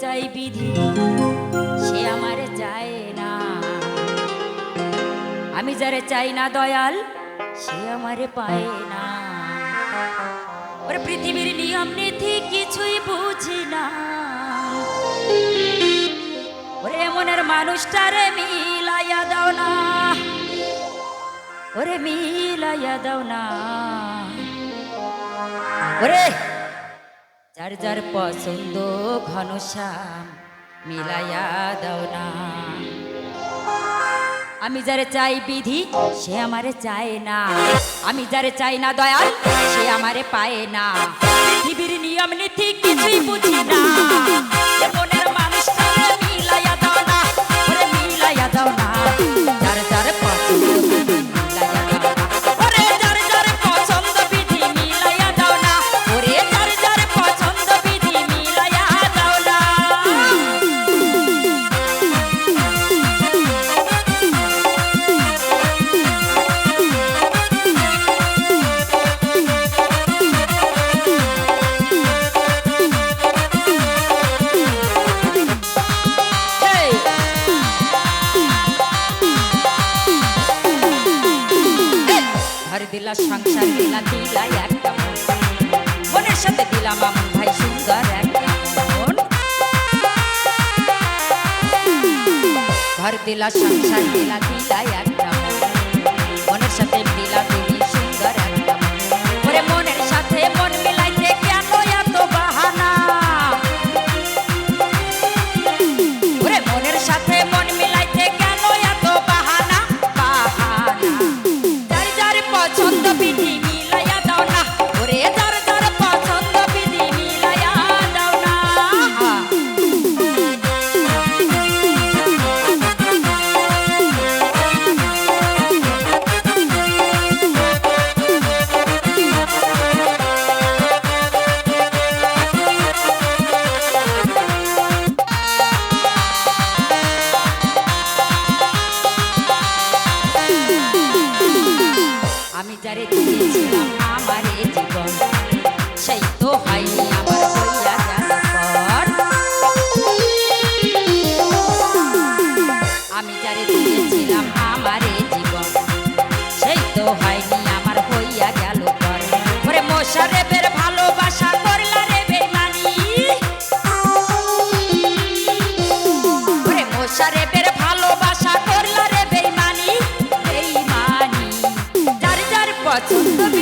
চাই বিধি, সে আমারে চায় না। আমি যারে চাই না দয়াল, সে আমারে পায় না। ওর পৃথিবীর নিয়ম নীতি কিছুই বুঝি না। ওরে মনের মানুষটারে মিলাইয়া দাও না। ওরে মিলাইয়া দাও না। ওরে যার যার পছন্দ ঘনশ্যাম মিলাইয়া দাও না। আমি যারে চাই বিধি, সে আমারে চায় না। আমি যারে চাই না দয়াল, সে আমারে পায় না। পৃথিবীর নিয়ম নীতি কিছুই বুঝি না। ঘর দিলা, সংসার দিলা দিলা একটা মন। মনের সাথে দিলাম মামুন ভাই, সুন্দর একটা মন ঘর দিলা, সংসার দিলা দিলা একটা মনের সাথে যারে দিয়েছিলাম আমার জীবন। সেই তো হয়নি। Вперед!